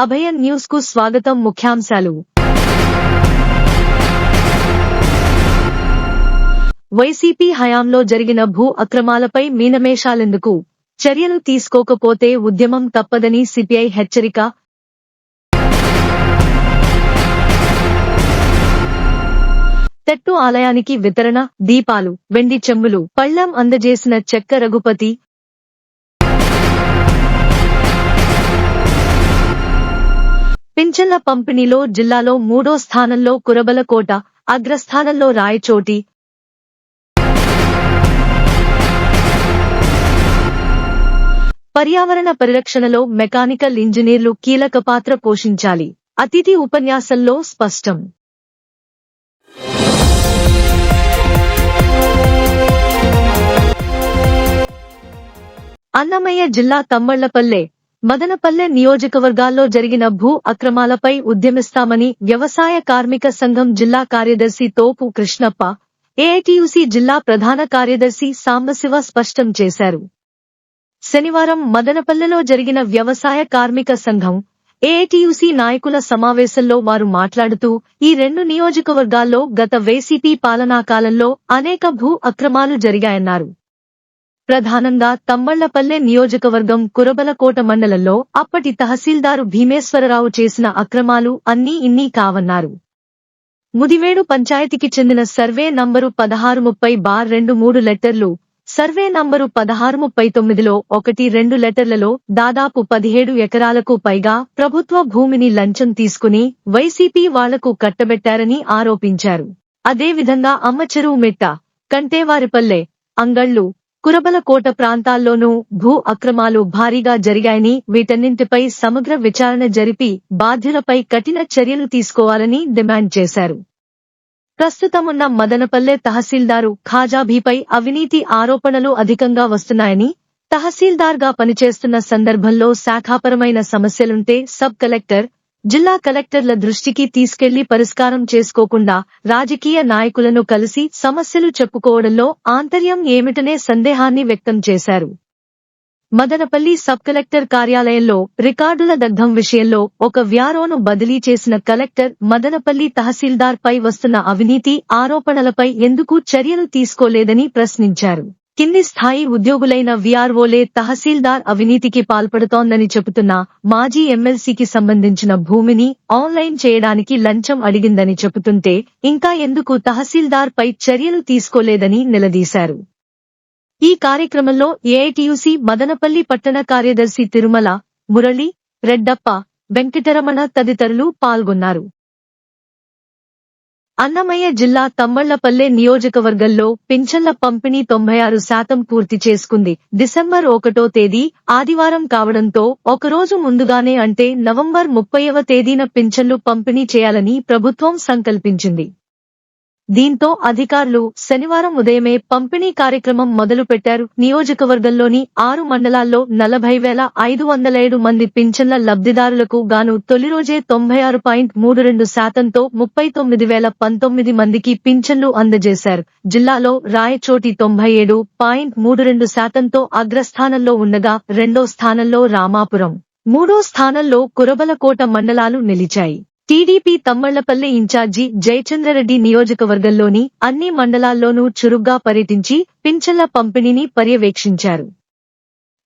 అభయన్ న్యూస్కు స్వాగతం ముఖ్యాంశాలు. వైసీపీ హయాంలో జరిగిన భూ అక్రమాలపై మీనమేషాలెందుకు? చర్యలు తీసుకోకపోతే ఉద్యమం తప్పదని సిపిఐ హెచ్చరిక. తెట్టు ఆలయానికి వితరణ దీపాలు వెండి చెంబులు పళ్ళం అందజేసిన చెక్క రఘుపతి పింఛన్ల పంపిణీలో జిల్లాలో మూడో స్థానంలో కురబలకోట అగ్రస్థానంలో రాయచోటి. పర్యావరణ పరిరక్షణలో మెకానికల్ ఇంజనీర్లు కీలక పాత్ర పోషించాలి. అతిథి ఉపన్యాసంలో స్పష్టం. అన్నమయ్య జిల్లా తమ్మళ్ళపల్లె మదనపల్లె నియోజకవర్గాల్లో జరిగిన భూ అక్రమాలపై ఉద్యమిస్తామని వ్యవసాయ కార్మిక సంఘం జిల్లా కార్యదర్శి తోపు కృష్ణప్ప ఏఐటియుసి జిల్లా ప్రధాన కార్యదర్శి సాంబశివ స్పష్టం చేశారు. శనివారం మదనపల్లెలో జరిగిన వ్యవసాయ కార్మిక సంఘం ఏఐటియుసి నాయకుల సమావేశంలో వారు మాట్లాడుతూ ఈ రెండు నియోజకవర్గాల్లో గత వైసీపీ పాలనా కాలంలో అనేక భూ అక్రమాలు జరిగాయన్నారు. ప్రధానంగా తమ్మళ్ళపల్లె నియోజకవర్గం కురబలకోట మండలంలో అప్పటి తహసీల్దారు భీమేశ్వరరావు చేసిన అక్రమాలు అన్నీ ఇన్నీ కావన్నారు. ముదివేడు పంచాయతీకి చెందిన సర్వే నంబరు పదహారు ముప్పై బార్ రెండు మూడు లెటర్లు సర్వే నంబరు పదహారు ముప్పై తొమ్మిదిలో ఒకటి రెండు లెటర్లలో దాదాపు పదిహేడు ఎకరాలకు పైగా ప్రభుత్వ భూమిని లంచం తీసుకుని వైసీపీ వాళ్ళకు కట్టబెట్టారని ఆరోపించారు. అదేవిధంగా అమ్మచెరువు మెట్ట కంటేవారిపల్లె అంగళ్ళు కురబలకోట ప్రాంతాల్లోనూ భూ అక్రమాలు భారీగా జరిగాయని వీటన్నింటిపై సమగ్ర విచారణ జరిపి బాధ్యులపై కఠిన చర్యలు తీసుకోవాలని డిమాండ్ చేశారు. ప్రస్తుతమున్న మదనపల్లె తహసీల్దారు ఖాజాభీపై అవినీతి ఆరోపణలు అధికంగా వస్తున్నాయని తహసీల్దార్గా పనిచేస్తున్న సందర్భంలో శాఖాపరమైన సమస్యలుంటే సబ్ కలెక్టర్ జిల్లా కలెక్టర్ల దృష్టికి తీసుకెళ్ళి పరిష్కారం చేసుకోకుండా రాజకీయ నాయకులను కలిసి సమస్యలు చెప్పుకోవడంలో ఆంతర్యం ఏమిటనే సందేహాన్ని వ్యక్తం చేశారు. మదనపల్లి సబ్ కలెక్టర్ కార్యాలయంలో రికార్డుల దగ్ధం విషయంలో ఒక వ్యారోను బదిలీ చేసిన కలెక్టర్ మదనపల్లి తహసీల్దార్ పై వస్తున్న అవినీతి ఆరోపణలపై ఎందుకు చర్యలు తీసుకోలేదని ప్రశ్నించారు. కింది స్థాయి ఉద్యోగులైన విఆర్ఓలే తహసీల్దార్ అవినీతికి పాల్పడుతోందని చెబుతున్న మాజీ ఎమ్మెల్సీకి సంబంధించిన భూమిని ఆన్లైన్ చేయడానికి లంచం అడిగిందని చెబుతుంటే ఇంకా ఎందుకు తహసీల్దార్ పై చర్యలు తీసుకోలేదని నిలదీశారు. ఈ కార్యక్రమంలో ఏఐటియుసి మదనపల్లి పట్టణ కార్యదర్శి తిరుమల మురళి రెడ్డప్ప వెంకటరమణ తదితరులు పాల్గొన్నారు. అన్నమయ్య జిల్లా తమ్మళ్ళపల్లె నియోజకవర్గంలో పింఛన్ల పంపిణీ తొంభై ఆరు శాతం పూర్తి చేసుకుంది. డిసెంబర్ ఒకటో తేదీ ఆదివారం కావడంతో ఒకరోజు ముందుగానే అంటే నవంబర్ ముప్పైవ తేదీన పింఛన్లు పంపిణీ చేయాలని ప్రభుత్వం సంకల్పించింది. దీంతో అధికారులు శనివారం ఉదయమే పంపిణీ కార్యక్రమం మొదలు పెట్టారు నియోజకవర్గంలోని ఆరు మండలాల్లో నలభై వేల ఐదు వందల ఏడు మంది పింఛన్ల లబ్ధిదారులకు గాను తొలి రోజే తొంభై ఆరు పాయింట్ మూడు రెండు శాతంతో ముప్పై తొమ్మిది వేల పంతొమ్మిది మందికి పింఛన్లు అందజేశారు. జిల్లాలో రాయచోటి తొంభై ఏడు పాయింట్ మూడు రెండు శాతంతో అగ్రస్థానంలో ఉండగా రెండో స్థానంలో రామాపురం. మూడో స్థానంలో కురబలకోట మండలాలు నిలిచాయి. టీడీపీ తమ్మళ్ళపల్లి ఇన్ఛార్జి జయచంద్రరెడ్డి నియోజకవర్గంలోని అన్ని మండలాల్లోనూ చురుగ్గా పర్యటించి పింఛన్ల పంపిణీని పర్యవేక్షించారు.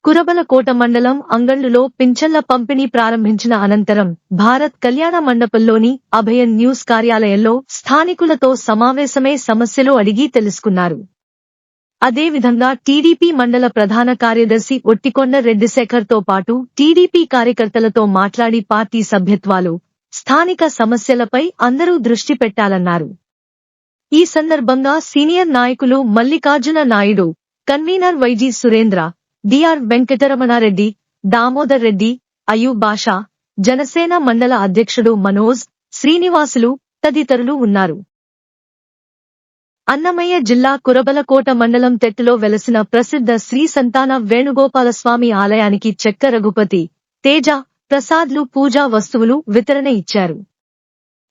కురబలకోట మండలం అంగళ్ళులో పింఛన్ల పంపిణీ ప్రారంభించిన అనంతరం భారత్ కళ్యాణ మండపంలోని అభయన్ న్యూస్ కార్యాలయంలో స్థానికులతో సమావేశమై సమస్యలు అడిగి తెలుసుకున్నారు. అదేవిధంగా టీడీపీ మండల ప్రధాన కార్యదర్శి ఒట్టికొండ రెడ్డిశేఖర్తో పాటు టీడీపీ కార్యకర్తలతో మాట్లాడి పార్టీ సభ్యత్వాలు స్థానిక సమస్యలపై అందరూ దృష్టి పెట్టాలన్నారు. ఈ సందర్భంగా సీనియర్ నాయకులు Mallikarjuna Naidu convener YG Surendra DR Venkataramana Reddy Damodar Reddy Ayub Basha Janasena మండల అధ్యక్షుడు మనోజ్ శ్రీనివాసులు తదితరులు ఉన్నారు. అన్నమయ్య జిల్లా కురబలకోట మండలం తెట్టులో వెలసిన ప్రసిద్ధ శ్రీ సంతాన వేణుగోపాలస్వామి ఆలయానికి చెక్క రఘుపతి తేజ ప్రసాద్లు పూజా వస్తువులు వితరణ ఇచ్చారు.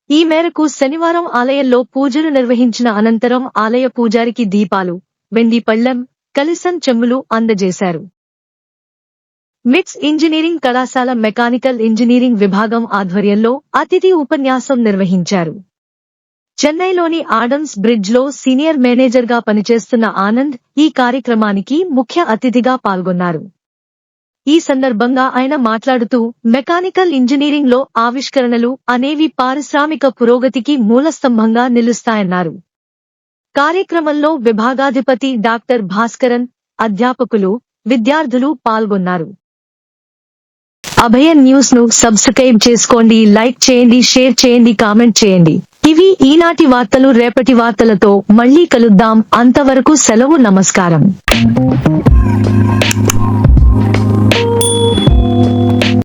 ఈ మేరకు శనివారం ఆలయంలో పూజలు నిర్వహించిన అనంతరం ఆలయ పూజారికి దీపాలు వెండి పళ్ళెం కలిసం చెమ్ములు అందజేశారు. మిట్స్ ఇంజనీరింగ్ కళాశాల మెకానికల్ ఇంజనీరింగ్ విభాగం ఆధ్వర్యంలో అతిథి ఉపన్యాసం నిర్వహించారు. చెన్నైలోని ఆడమ్స్ బ్రిడ్జ్లో సీనియర్ మేనేజర్గా పనిచేస్తున్న ఆనంద్ ఈ కార్యక్రమానికి ముఖ్య అతిథిగా పాల్గొన్నారు. ఈ సందర్భంగా ఆయన మాట్లాడుతూ మెకానికల్ ఇంజనీరింగ్లో ఆవిష్కరణలు అనేవి పారిశ్రామిక పురోగతికి మూలస్తంభంగా నిలుస్తాయన్నారు. కార్యక్రమంలో విభాగాధిపతి డాక్టర్ భాస్కరన్ అధ్యాపకులు విద్యార్థులు పాల్గొన్నారు. అభయ న్యూస్ను సబ్స్క్రైబ్ చేసుకోండి లైక్ చేయండి షేర్ చేయండి కామెంట్ చేయండి. ఇవి ఈనాటి వార్తలు రేపటి వార్తలతో మళ్ళీ కలుద్దాం. అంతవరకు సెలవు నమస్కారం.